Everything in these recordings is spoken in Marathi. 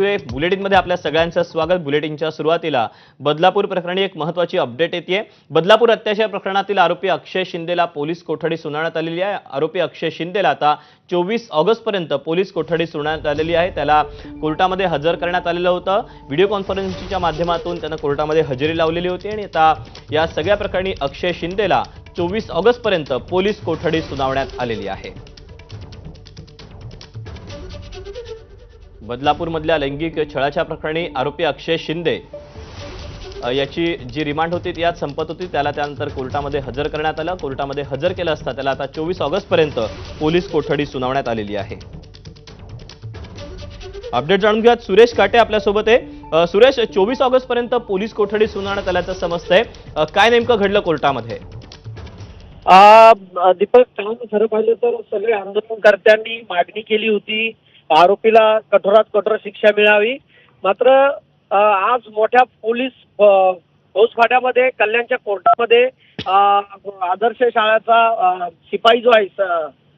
बुलेटिनमध्ये आपल्या सगळ्यांचं स्वागत. बुलेटिनच्या सुरुवातीला बदलापूर प्रकरणी एक महत्वाची अपडेट येते बदलापूर अत्याचार प्रकरणातील आरोपी अक्षय शिंदेला पोलीस कोठडी सुनावण्यात आलेली आहे. आरोपी अक्षय शिंदेला आता चोवीस ऑगस्ट पर्यंत पोलीस कोठडी सुनावण्यात आलेली आहे. त्याला कोर्टामध्ये हजर करण्यात आलेलं होतं. व्हिडिओ कॉन्फरन्सिंगच्या माध्यमातून त्यानं कोर्टामध्ये हजेरी लावलेली होती आणि आता या सगळ्या प्रकरणी अक्षय शिंदेला चोवीस ऑगस्ट पर्यंत पोलीस कोठडी सुनावण्यात आलेली आहे. बदलापूरमधल्या लैंगिक छळाच्या प्रकरणी आरोपी अक्षय शिंदे याची जी रिमांड होती ती आज संपत होती. त्याला त्यानंतर कोर्टामध्ये हजर करण्यात आलं. कोर्टामध्ये हजर केलं असता त्याला आता चोवीस ऑगस्टपर्यंत पोलीस कोठडी सुनावण्यात आलेली आहे. अपडेट जाणून घेऊयात. सुरेश काटे आपल्यासोबत आहे. सुरेश चोवीस ऑगस्टपर्यंत पोलीस कोठडी सुनावण्यात आल्याचं समजतंय. काय नेमकं घडलं कोर्टामध्ये? दीपक काम खरं पाहिलं तर सगळे आंदोलनकर्त्यांनी मागणी केली होती. आरोपीला कठोरात कठोर शिक्षा मिळावी. मात्र आज मोठ्या पोलीस अ, फौजफाट्यामध्ये कल्याणच्या कोर्टामध्ये आदर्श शाळेचा शिपाई जो आहे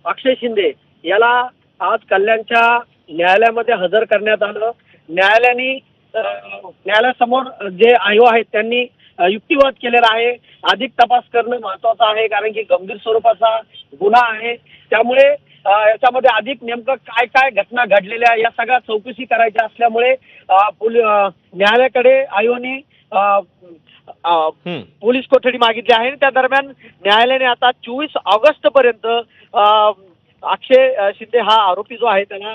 अक्षय शिंदे याला आज कल्याणच्या न्यायालयामध्ये हजर करण्यात आलं. न्यायालयाने न्यायालयासमोर जे आयो आहेत त्यांनी युक्तिवाद केलेला आहे. अधिक तपास करणं महत्वाचं आहे कारण की गंभीर स्वरूपाचा गुन्हा आहे. त्यामुळे याच्यामध्ये अधिक नेमकं काय काय घटना घडलेल्या या सगळ्या चौकशी करायच्या असल्यामुळे न्यायालयाकडे आयोने. पोलीस कोठडी मागितली आहे आणि त्या दरम्यान न्यायालयाने आता चोवीस ऑगस्ट पर्यंत अक्षय शिंदे हा आरोपी जो आहे त्याला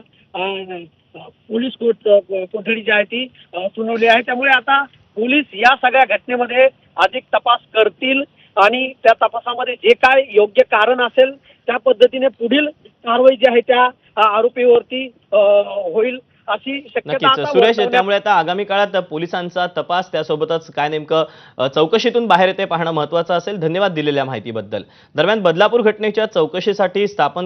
पोलीस कोठ कोठडी जी आहे ती सुनावली आहे त्यामुळे आता पोलीस या सगळ्या घटनेमध्ये अधिक तपास करतील आणि त्या तपासामध्ये जे काय योग्य कारण असेल त्या पद्धतीने पुढील कारवाई जी आहे त्या आरोपीवरती होईल अशी शक्यता सुरेश त्यामुळे आता आगामी काळात पोलिसांचा तपास त्यासोबतच काय नेमकं चौकशीतून बाहेर येते पाहणं महत्वाचं असेल. धन्यवाद दिलेल्या माहितीबद्दल. दरम्यान बदलापूर घटनेच्या चौकशीसाठी स्थापन